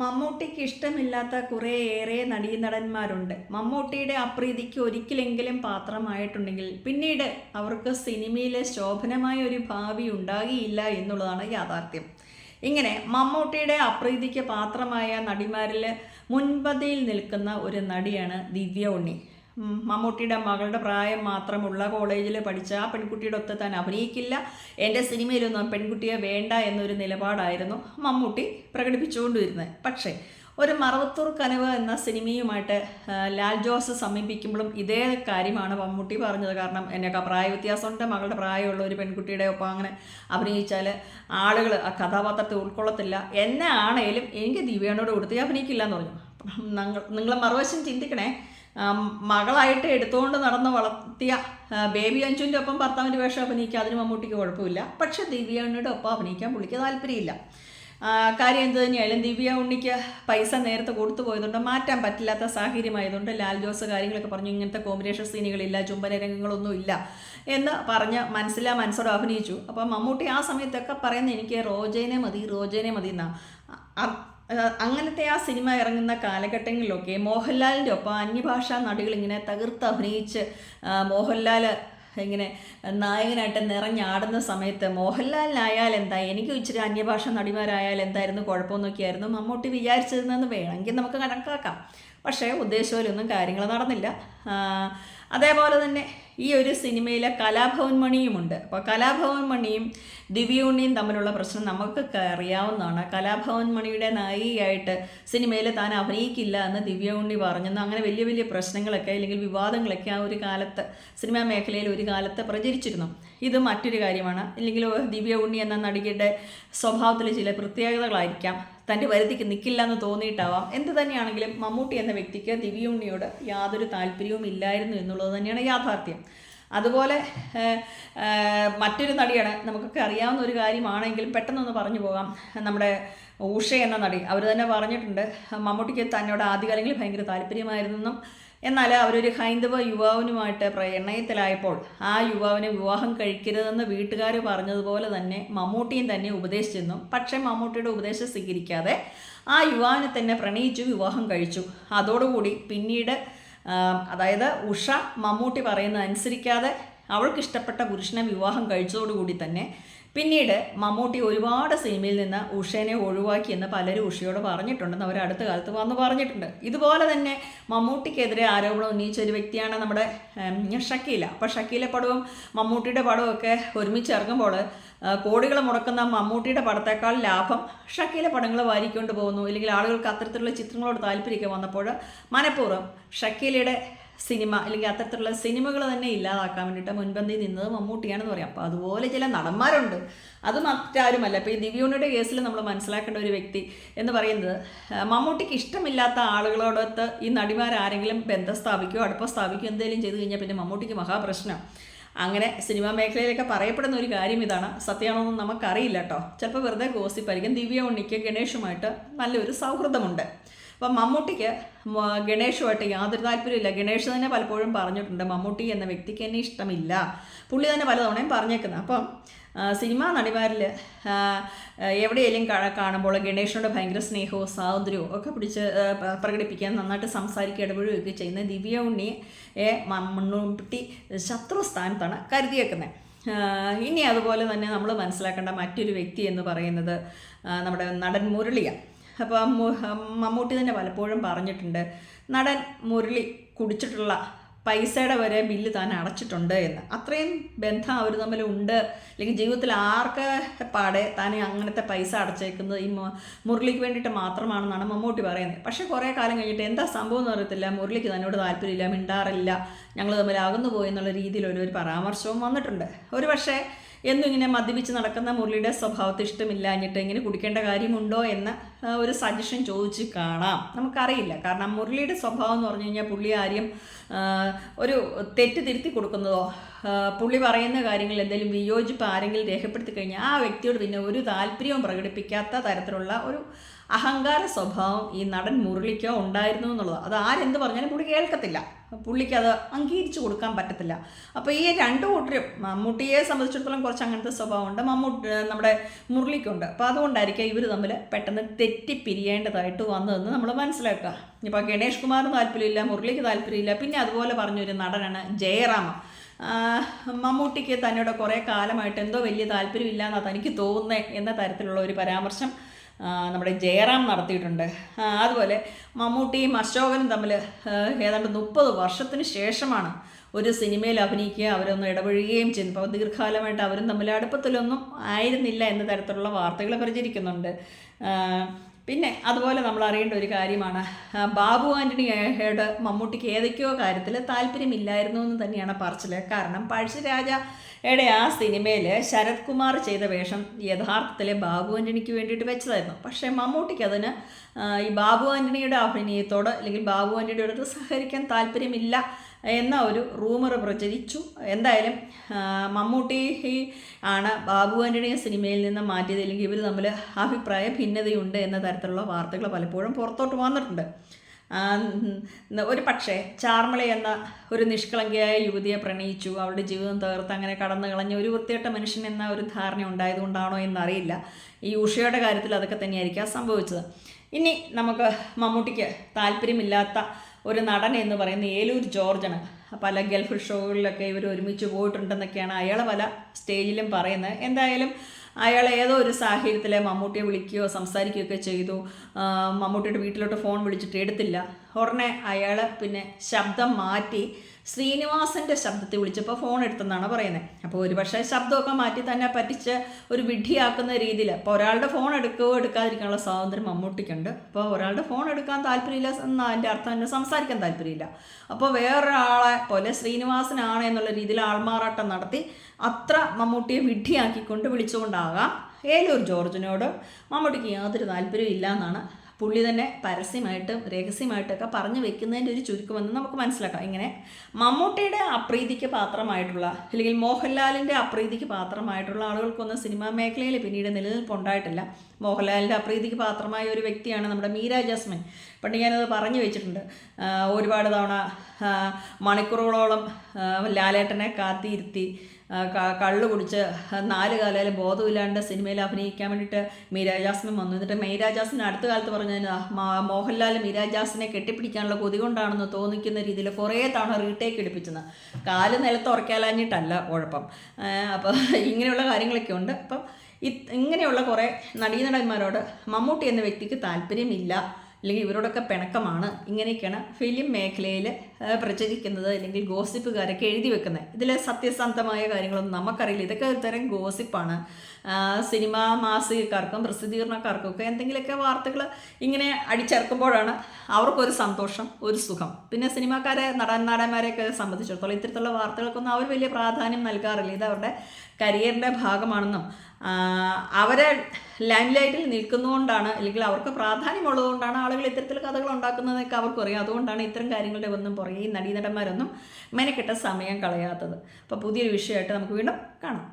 മമ്മൂട്ടിക്ക് ഇഷ്ടമില്ലാത്ത കുറേയേറെ നടീനടന്മാരുണ്ട്. മമ്മൂട്ടിയുടെ അപ്രീതിക്ക് ഒരിക്കലെങ്കിലും പാത്രമായിട്ടുണ്ടെങ്കിൽ പിന്നീട് അവർക്ക് സിനിമയിലെ ശോഭനമായ ഒരു ഭാവി ഉണ്ടാകിയില്ല എന്നുള്ളതാണ് യാഥാർത്ഥ്യം. ഇങ്ങനെ മമ്മൂട്ടിയുടെ അപ്രീതിക്ക് പാത്രമായ നടിമാരിൽ മുൻപതിയിൽ നിൽക്കുന്ന ഒരു നടിയാണ് ദിവ്യ ഉണ്ണി. മമ്മൂട്ടിയുടെ മകളുടെ പ്രായം മാത്രമുള്ള കോളേജിൽ പഠിച്ച ആ പെൺകുട്ടിയുടെ ഒത്ത് താൻ അഭിനയിക്കില്ല. എന്റെ സിനിമയിലൊന്നും പെൺകുട്ടിയെ വേണ്ട എന്നൊരു നിലപാടായിരുന്നു മമ്മൂട്ടി പ്രകടിപ്പിച്ചുകൊണ്ടിരുന്നത് പക്ഷേ ഒരു മറവത്തൂർ കനവ് എന്ന സിനിമയുമായിട്ട് ലാൽ ജോസ് സമീപിക്കുമ്പോഴും ഇതേ കാര്യമാണ് മമ്മൂട്ടി പറഞ്ഞത്. കാരണം എന്നെയൊക്കെ പ്രായ വ്യത്യാസമുണ്ട് മകളുടെ പ്രായമുള്ള ഒരു പെൺകുട്ടിയുടെ ഒപ്പം അങ്ങനെ അഭിനയിച്ചാൽ ആളുകൾ ആ കഥാപാത്രത്തെ ഉൾക്കൊള്ളത്തില്ല. എന്നെ ആണേലും എനിക്ക് ദിവ്യാനോട് കൊടുത്ത് അഭിനയിക്കില്ല എന്ന് പറഞ്ഞു നിങ്ങൾ മറുവശം ചിന്തിക്കണേ. മകളായിട്ട് എടുത്തുകൊണ്ട് നടന്ന് വളർത്തിയ ബേബി അഞ്ചുവിന്റെ ഒപ്പം ഭർത്താവിന്റെ വേഷം അഭിനയിക്കുക അതിന് മമ്മൂട്ടിക്ക് കുഴപ്പമില്ല. പക്ഷെ ദിവ്യ ഉണ്ണിയുടെ ഒപ്പം അഭിനയിക്കാൻ പുള്ളിക്ക് താല്പര്യമില്ല. കാര്യം എന്ത് തന്നെയായാലും ദിവ്യ ഉണ്ണിക്ക് പൈസ നേരത്തെ കൊടുത്തു പോയതുകൊണ്ട് മാറ്റാൻ പറ്റില്ലാത്ത സാഹചര്യമായതുകൊണ്ട് ലാൽ ജോസ് കാര്യങ്ങളൊക്കെ പറഞ്ഞു ഇങ്ങനത്തെ കോമ്പിനേഷൻ സീനുകളില്ല ചുംബന രംഗങ്ങളൊന്നും ഇല്ല എന്ന് പറഞ്ഞ് മനസ്സിലാ മനസ്സോട് അഭിനയിച്ചു. അപ്പം മമ്മൂട്ടി ആ സമയത്തൊക്കെ പറയുന്നത് എനിക്ക് റോജേനെ മതി റോജേനെ മതി എന്നാ അങ്ങനത്തെ ആ സിനിമ ഇറങ്ങുന്ന കാലഘട്ടങ്ങളിലൊക്കെ മോഹൻലാലിന്റെ ഒപ്പം അന്യഭാഷാ നടികൾ ഇങ്ങനെ തകർത്ത് അഭിനയിച്ച് മോഹൻലാൽ ഇങ്ങനെ നായകനായിട്ട് നിറഞ്ഞാടുന്ന സമയത്ത് മോഹൻലാലിനായാൽ എന്താ? എനിക്ക് ഇച്ചിരി അന്യഭാഷ നടിമാരായാൽ എന്തായിരുന്നു കുഴപ്പമൊന്നൊക്കെയായിരുന്നു മമ്മൂട്ടി വിചാരിച്ചിരുന്നെന്ന് വേണമെങ്കിൽ നമുക്ക് കണക്കാക്കാം. പക്ഷേ ഉദ്ദേശപോലൊന്നും കാര്യങ്ങൾ നടന്നില്ല. അതേപോലെ തന്നെ ഈ ഒരു സിനിമയിലെ കലാഭവൻ മണിയുമുണ്ട്. അപ്പോൾ കലാഭവൻ മണിയും ദിവ്യൂണിയും തമ്മിലുള്ള പ്രശ്നം നമുക്ക് അറിയാവുന്നതാണ്. കലാഭവൻ മണിയുടെ നായികയായിട്ട് സിനിമയിൽ താൻ അഭിനയിക്കില്ല എന്ന് ദിവ്യ ഉണ്ണി പറഞ്ഞെന്ന് അങ്ങനെ വലിയ വലിയ പ്രശ്നങ്ങളൊക്കെ അല്ലെങ്കിൽ വിവാദങ്ങളൊക്കെ ആ ഒരു കാലത്ത് സിനിമാ മേഖലയിൽ ഒരു കാലത്ത് പ്രചരിച്ചിരുന്നു. ഇത് മറ്റൊരു കാര്യമാണ്. അല്ലെങ്കിൽ ദിവ്യ ഉണ്ണി എന്ന നടികയുടെ സ്വഭാവത്തിൽ ചില പ്രത്യേകതകളായിരിക്കാം. തന്റെ വരുതിക്ക് നിൽക്കില്ല എന്ന് തോന്നിയിട്ടാവാം. എന്ത് തന്നെയാണെങ്കിലും മമ്മൂട്ടി എന്ന വ്യക്തിക്ക് ദിവ്യ ഉണ്ണിയോട് യാതൊരു താല്പര്യവും ഇല്ലായിരുന്നു എന്നുള്ളത് തന്നെയാണ് യാഥാർത്ഥ്യം. അതുപോലെ മറ്റൊരു നടിയാണ് നമുക്കൊക്കെ അറിയാവുന്ന ഒരു കാര്യമാണെങ്കിലും പെട്ടെന്നൊന്ന് പറഞ്ഞു പോകാം. നമ്മുടെ ഉഷ എന്ന നടി. അവർ തന്നെ പറഞ്ഞിട്ടുണ്ട് മമ്മൂട്ടിക്ക് തന്നോട് ആദ്യകാലങ്ങളിൽ ഭയങ്കര താല്പര്യമായിരുന്നെന്നും എന്നാൽ അവരൊരു ഹൈന്ദവ യുവാവിനുമായിട്ട് പ്രണയത്തിലായപ്പോൾ ആ യുവാവിനെ വിവാഹം കഴിക്കരുതെന്ന് വീട്ടുകാർ പറഞ്ഞതുപോലെ തന്നെ മമ്മൂട്ടിയും തന്നെ ഉപദേശിച്ചെന്നും പക്ഷേ മമ്മൂട്ടിയുടെ ഉപദേശം സ്വീകരിക്കാതെ ആ യുവാവിനെ തന്നെ പ്രണയിച്ചു വിവാഹം കഴിച്ചു. അതോടുകൂടി പിന്നീട് അതായത് ഉഷ മമ്മൂട്ടി പറയുന്നത് അനുസരിക്കാതെ അവൾക്ക് ഇഷ്ടപ്പെട്ട പുരുഷനെ വിവാഹം കഴിച്ചതോടുകൂടി തന്നെ പിന്നീട് മമ്മൂട്ടി ഒരുപാട് സിനിമയിൽ നിന്ന് ഉഷേനെ ഒഴിവാക്കി എന്ന് പലരും ഉഷയോട് പറഞ്ഞിട്ടുണ്ടെന്ന് അവർ അടുത്ത കാലത്ത് വന്ന് പറഞ്ഞിട്ടുണ്ട്. ഇതുപോലെ തന്നെ മമ്മൂട്ടിക്കെതിരെ ആരോപണം ഉന്നയിച്ച ഒരു വ്യക്തിയാണ് നമ്മുടെ ഷക്കീല. അപ്പോൾ ഷക്കീല പടവും മമ്മൂട്ടിയുടെ പടവും ഒക്കെ ഒരുമിച്ച് ഇറങ്ങുമ്പോൾ കോടികൾ മുടക്കുന്ന മമ്മൂട്ടിയുടെ പടത്തേക്കാൾ ലാഭം ഷക്കീല പടങ്ങൾ വാരിക്കൊണ്ട് പോകുന്നു. ഇല്ലെങ്കിൽ ആളുകൾക്ക് അത്തരത്തിലുള്ള ചിത്രങ്ങളോട് താല്പര്യമൊക്കെ വന്നപ്പോൾ മനഃപൂർവം ഷക്കീലയുടെ സിനിമ അല്ലെങ്കിൽ അത്തരത്തിലുള്ള സിനിമകൾ തന്നെ ഇല്ലാതാക്കാൻ വേണ്ടിയിട്ട് മുൻപന്തി നിന്നത് മമ്മൂട്ടിയാണെന്ന് പറയാം. അപ്പോൾ അതുപോലെ ചില നടന്മാരുണ്ട്. അത് മറ്റാരുമല്ല. ഇപ്പോൾ ഈ ദിവ്യൂണിയുടെ കേസിൽ നമ്മൾ മനസ്സിലാക്കേണ്ട ഒരു വ്യക്തി എന്ന് പറയുന്നത് മമ്മൂട്ടിക്ക് ഇഷ്ടമില്ലാത്ത ആളുകളോടൊത്ത് ഈ നടിമാരാരെങ്കിലും ബന്ധം സ്ഥാപിക്കുകയോ അടുപ്പം സ്ഥാപിക്കുകയോ എന്തെങ്കിലും ചെയ്തു കഴിഞ്ഞാൽ പിന്നെ മമ്മൂട്ടിക്ക് മഹാപ്രശ്നം. അങ്ങനെ സിനിമാ മേഖലയിലൊക്കെ പറയപ്പെടുന്ന ഒരു കാര്യം ഇതാണ്. സത്യമാണോന്നും നമുക്കറിയില്ല കേട്ടോ. ചിലപ്പോൾ വെറുതെ ഗോസിപ്പായിരിക്കും. ദിവ്യ ഉണ്ണിക്ക് ഗണേഷുമായിട്ട് നല്ലൊരു സൗഹൃദമുണ്ട്. അപ്പം മമ്മൂട്ടിക്ക് ഗണേഷുമായിട്ട് യാതൊരു താല്പര്യമില്ല ഗണേഷ് തന്നെ പലപ്പോഴും പറഞ്ഞിട്ടുണ്ട് മമ്മൂട്ടി എന്ന വ്യക്തിക്ക് എന്നെ ഇഷ്ടമില്ല. പുള്ളി തന്നെ പലതവണയും പറഞ്ഞേക്കുന്നത് അപ്പം സിനിമാ നടിമാരിൽ എവിടെയെങ്കിലും കാണുമ്പോൾ ഗണേഷിനോട് ഭയങ്കര സ്നേഹവും സ്വാതന്ത്ര്യവും ഒക്കെ പിടിച്ച് പ്രകടിപ്പിക്കാൻ നന്നായിട്ട് സംസാരിക്കുക ഇടപെടുകയൊക്കെ ചെയ്യുന്ന ദിവ്യ ഉണ്ണിയെ മമ്മൂട്ടി ശത്രു സ്ഥാനത്താണ് കരുതിയേക്കുന്നത് ഇനി അതുപോലെ തന്നെ നമ്മൾ മനസ്സിലാക്കേണ്ട മറ്റൊരു വ്യക്തി എന്ന് പറയുന്നത് നമ്മുടെ നടൻ മുരളിയാണ് അപ്പോൾ മമ്മൂട്ടി തന്നെ പലപ്പോഴും പറഞ്ഞിട്ടുണ്ട് നടൻ മുരളി കുടിച്ചിട്ടുള്ള പൈസയുടെ വരെ ബില്ല് താൻ അടച്ചിട്ടുണ്ട് എന്ന്. അത്രയും ബന്ധം അവർ തമ്മിൽ ഉണ്ട്. അല്ലെങ്കിൽ ജീവിതത്തിൽ ആർക്ക് പാടെ താൻ അങ്ങനത്തെ പൈസ അടച്ചേക്കുന്നത്? ഈ മുരളിക്ക് വേണ്ടിയിട്ട് മാത്രമാണെന്നാണ് മമ്മൂട്ടി പറയുന്നത്. പക്ഷേ കുറേ കാലം കഴിഞ്ഞിട്ട് എന്താ സംഭവം എന്ന് അറിയത്തില്ല. മുരളിക്ക് തന്നോട് താല്പര്യമില്ല മിണ്ടാറില്ല. ഞങ്ങൾ തമ്മിൽ അകന്നു പോയി എന്നുള്ള രീതിയിൽ ഒരു പരാമർശവും വന്നിട്ടുണ്ട്. ഒരു പക്ഷേ എന്നും ഇങ്ങനെ മദ്യപിച്ച് നടക്കുന്ന മുരളിയുടെ സ്വഭാവത്തെ ഇഷ്ടമില്ലാഞ്ഞിട്ട് ഇങ്ങനെ കുടിക്കേണ്ട കാര്യമുണ്ടോ എന്ന ഒരു സജഷൻ ചോദിച്ച് കാണാം. നമുക്കറിയില്ല. കാരണം മുരളിയുടെ സ്വഭാവം എന്ന് പറഞ്ഞു കഴിഞ്ഞാൽ പുള്ളി ആര്യം ഒരു തെറ്റ് തിരുത്തി കൊടുക്കുന്നതോ പുള്ളി പറയുന്ന കാര്യങ്ങൾ എന്തെങ്കിലും വിയോജിപ്പ് ആരെങ്കിലും രേഖപ്പെടുത്തി കഴിഞ്ഞാൽ ആ വ്യക്തിയോട് പിന്നെ ഒരു താല്പര്യവും പ്രകടിപ്പിക്കാത്ത തരത്തിലുള്ള ഒരു അഹങ്കാര സ്വഭാവം ഈ നടൻ മുരളിക്കോ ഉണ്ടായിരുന്നു എന്നുള്ളത് അത് ആരെന്ത് പറഞ്ഞാലും പുള്ളി കേൾക്കത്തില്ല. പുള്ളിക്ക് അത് അംഗീകരിച്ചു കൊടുക്കാൻ പറ്റത്തില്ല. അപ്പോൾ ഈ രണ്ട് കൂട്ടരും മമ്മൂട്ടിയെ സംബന്ധിച്ചിടത്തോളം കുറച്ച് അങ്ങനത്തെ സ്വഭാവമുണ്ട് മമ്മൂട്ടി നമ്മുടെ മുരളിക്കുണ്ട്. അപ്പോൾ അതുകൊണ്ടായിരിക്കും ഇവർ തമ്മിൽ പെട്ടെന്ന് തെറ്റിപ്പിരിയേണ്ടതായിട്ട് വന്നതെന്ന് നമ്മൾ മനസ്സിലാക്കുക. ഇപ്പോൾ ഗണേഷ് കുമാറിന് താല്പര്യമില്ല മുരളിക്ക് താല്പര്യമില്ല. പിന്നെ അതുപോലെ പറഞ്ഞൊരു നടനാണ് ജയറാമ. മമ്മൂട്ടിക്ക് തന്നോട് കുറേ കാലമായിട്ട് എന്തോ വലിയ താല്പര്യമില്ല എന്നാണ് തനിക്ക് തോന്നുന്നത് എന്ന തരത്തിലുള്ള ഒരു പരാമർശം നമ്മുടെ ജയറാം നടത്തിയിട്ടുണ്ട്. അതുപോലെ മമ്മൂട്ടിയും അശോകനും തമ്മിൽ ഏതാണ്ട് മുപ്പത് വർഷത്തിന് ശേഷമാണ് ഒരു സിനിമയിൽ അഭിനയിക്കുക അവരൊന്ന് ഇടപഴകുകയും ചെയ്യുന്നു അപ്പോൾ ദീർഘകാലമായിട്ട് അവരും തമ്മിൽ അടുപ്പത്തിലൊന്നും ആയിരുന്നില്ല എന്ന തരത്തിലുള്ള വാർത്തകൾ പ്രചരിക്കുന്നുണ്ട്. പിന്നെ അതുപോലെ നമ്മൾ അറിയേണ്ട ഒരു കാര്യമാണ് ബാബു ആന്റണിയോട് മമ്മൂട്ടിക്ക് ഏതൊക്കെയോ കാര്യത്തിൽ താല്പര്യമില്ലായിരുന്നു എന്ന് തന്നെയാണ് പറച്ചിൽ കാരണം പഴശ്ശിരാജ എടെ ആ സിനിമയിൽ ശരത് കുമാർ ചെയ്ത വേഷം യഥാർത്ഥത്തിൽ ബാബു ആന്റണിക്ക് വേണ്ടിയിട്ട് വെച്ചതായിരുന്നു. പക്ഷേ മമ്മൂട്ടിക്ക് അതിന് ഈ ബാബു ആന്റണിയുടെ അഭിനയത്തോട് അല്ലെങ്കിൽ ബാബു ആന്റണിയുടെ അടുത്ത് സഹകരിക്കാൻ താല്പര്യമില്ല എന്ന ഒരു റൂമർ പ്രചരിച്ചു. എന്തായാലും മമ്മൂട്ടി ആണ് ബാബു ആന്റണിയെ സിനിമയിൽ നിന്ന് മാറ്റിയത് അല്ലെങ്കിൽ ഇവർ തമ്മിൽ അഭിപ്രായ ഭിന്നതയുണ്ട് എന്ന തരത്തിലുള്ള വാർത്തകൾ പലപ്പോഴും പുറത്തോട്ട് വന്നിട്ടുണ്ട്. ഒരു പക്ഷേ ചാർമള എന്ന ഒരു നിഷ്കളങ്കയായ യുവതിയെ പ്രണയിച്ചു. അവളുടെ ജീവിതം തകർത്ത് അങ്ങനെ കടന്നു കളഞ്ഞ ഒരു വൃത്തിയട്ട മനുഷ്യൻ എന്ന ഒരു ധാരണ ഉണ്ടായതുകൊണ്ടാണോ എന്നറിയില്ല. ഈ ഉഷയുടെ കാര്യത്തിൽ അതൊക്കെ തന്നെയായിരിക്കാം സംഭവിച്ചത്. ഇനി നമുക്ക് മമ്മൂട്ടിക്ക് താല്പര്യമില്ലാത്ത ഒരു നടൻ എന്ന് പറയുന്ന ഏലൂർ ജോർജാണ് പല ഗൾഫ് ഷോകളിലൊക്കെ ഇവർ ഒരുമിച്ച് പോയിട്ടുണ്ടെന്നൊക്കെയാണ് അയാൾ പല സ്റ്റേജിലും പറയുന്നത്. എന്തായാലും അയാൾ ഏതോ ഒരു സാഹചര്യത്തിൽ മമ്മൂട്ടിയെ വിളിക്കുകയോ സംസാരിക്കുകയൊക്കെ ചെയ്തു. മമ്മൂട്ടിയുടെ വീട്ടിലോട്ട് ഫോൺ വിളിച്ചിട്ട് എടുത്തില്ല. ഉടനെ അയാൾ പിന്നെ ശബ്ദം മാറ്റി ശ്രീനിവാസന്റെ ശബ്ദത്തിൽ വിളിച്ചപ്പോൾ ഫോൺ എടുത്തെന്നാണ് പറയുന്നത് അപ്പോൾ ഒരുപക്ഷെ ശബ്ദമൊക്കെ മാറ്റി തന്നെ പറ്റിച്ച് ഒരു വിഡ്ഢിയാക്കുന്ന രീതിയിൽ അപ്പോൾ ഒരാളുടെ ഫോൺ എടുക്കുകയോ എടുക്കാതിരിക്കാനുള്ള സ്വാതന്ത്ര്യം മമ്മൂട്ടിക്കുണ്ട്. അപ്പോൾ ഒരാളുടെ ഫോൺ എടുക്കാൻ താല്പര്യമില്ല എന്ന അതിന്റെ അർത്ഥം തന്നെ സംസാരിക്കാൻ താല്പര്യമില്ല. അപ്പോൾ വേറൊരാളെ പോലെ ശ്രീനിവാസനാണ് എന്നുള്ള രീതിയിൽ ആൾമാറാട്ടം നടത്തി അത്ര മമ്മൂട്ടിയെ വിഡ്ഢിയാക്കിക്കൊണ്ട് വിളിച്ചുകൊണ്ടാകാം. ഏലൂർ ജോർജിനോട് മമ്മൂട്ടിക്ക് യാതൊരു താല്പര്യവും ഇല്ല എന്നാണ് പുള്ളി തന്നെ പരസ്യമായിട്ടും രഹസ്യമായിട്ടൊക്കെ പറഞ്ഞു വെക്കുന്നതിന്റെ ഒരു ചുരുക്കമെന്ന് നമുക്ക് മനസ്സിലാക്കാം. ഇങ്ങനെ മമ്മൂട്ടിയുടെ അപ്രീതിക്ക് പാത്രമായിട്ടുള്ള അല്ലെങ്കിൽ മോഹൻലാലിന്റെ അപ്രീതിക്ക് പാത്രമായിട്ടുള്ള ആളുകൾക്കൊന്നും സിനിമാ മേഖലയിൽ പിന്നീട് നിലനിൽപ്പുണ്ടായിട്ടില്ല മോഹൻലാലിന്റെ അപ്രീതിക്ക് പാത്രമായ ഒരു വ്യക്തിയാണ് നമ്മുടെ മീര ജാസ്മിൻ. പണ്ട് ഞാനത് പറഞ്ഞു വെച്ചിട്ടുണ്ട്. ഒരുപാട് തവണ മണിക്കൂറുകളോളം ലാലേട്ടനെ കാത്തിയിരുത്തി കള്ള് കുടിച്ച് നാല് കാലയിൽ ബോധമില്ലാണ്ട് സിനിമയിൽ അഭിനയിക്കാൻ വേണ്ടിയിട്ട് മീരാ ജാസ്മിൻ വന്നു. എന്നിട്ട് മീരാ അടുത്ത കാലത്ത് പറഞ്ഞു മോഹൻലാൽ മീരാ ജാസിനെ കെട്ടിപ്പിടിക്കാനുള്ള കൊതി കൊണ്ടാണെന്ന് തോന്നിക്കുന്ന രീതിയിൽ കുറേ തവണ റീടേക്ക് എടുപ്പിച്ചെന്ന്. കാൽ നിലത്ത് ഉറക്കാലാഞ്ഞിട്ടല്ല കുഴപ്പം. അപ്പോൾ ഇങ്ങനെയുള്ള കാര്യങ്ങളൊക്കെ ഉണ്ട്. അപ്പം ഇങ്ങനെയുള്ള കുറേ നടീനടന്മാരോട് മമ്മൂട്ടി എന്ന വ്യക്തിക്ക് താല്പര്യമില്ല. അല്ലെങ്കിൽ ഇവരോടൊക്കെ പിണക്കമാണ് ഇങ്ങനെയൊക്കെയാണ് ഫിലിം മേഖലയിൽ പ്രചരിക്കുന്നത് അല്ലെങ്കിൽ ഗോസിപ്പുകാരൊക്കെ എഴുതി വെക്കുന്നത്. ഇതിലെ സത്യസന്ധമായ കാര്യങ്ങളൊന്നും നമുക്കറിയില്ല. ഇതൊക്കെ ഒരു തരം ഗോസിപ്പാണ്. സിനിമാ മാസികക്കാർക്കും പ്രസിദ്ധീകരണക്കാർക്കും ഒക്കെ എന്തെങ്കിലുമൊക്കെ വാർത്തകൾ ഇങ്ങനെ അടിച്ചിറക്കുമ്പോഴാണ് അവർക്കൊരു സന്തോഷം ഒരു സുഖം. പിന്നെ സിനിമാക്കാരെ നടൻ നടന്മാരെയൊക്കെ സംബന്ധിച്ചിടത്തോളം ഇത്തരത്തിലുള്ള വാർത്തകൾക്കൊന്നും അവർ വലിയ പ്രാധാന്യം നൽകാറില്ല. ഇത് അവരുടെ കരിയറിന്റെ ഭാഗമാണെന്നും അവരെ ലൈം ലൈറ്റിൽ നിൽക്കുന്നതുകൊണ്ടാണ് അല്ലെങ്കിൽ അവർക്ക് പ്രാധാന്യമുള്ളതുകൊണ്ടാണ് ആളുകൾ ഇത്തരത്തിൽ കഥകൾ ഉണ്ടാക്കുന്നതൊക്കെ അവർക്കറിയാം അതുകൊണ്ടാണ് ഇത്തരം കാര്യങ്ങളുടെ ഒന്നും പുറകെ ഈ നടീനടന്മാരൊന്നും മെനക്കെട്ട സമയം കളയാത്തത്. അപ്പോൾ പുതിയൊരു വിഷയമായിട്ട് നമുക്ക് വീണ്ടും കാണാം.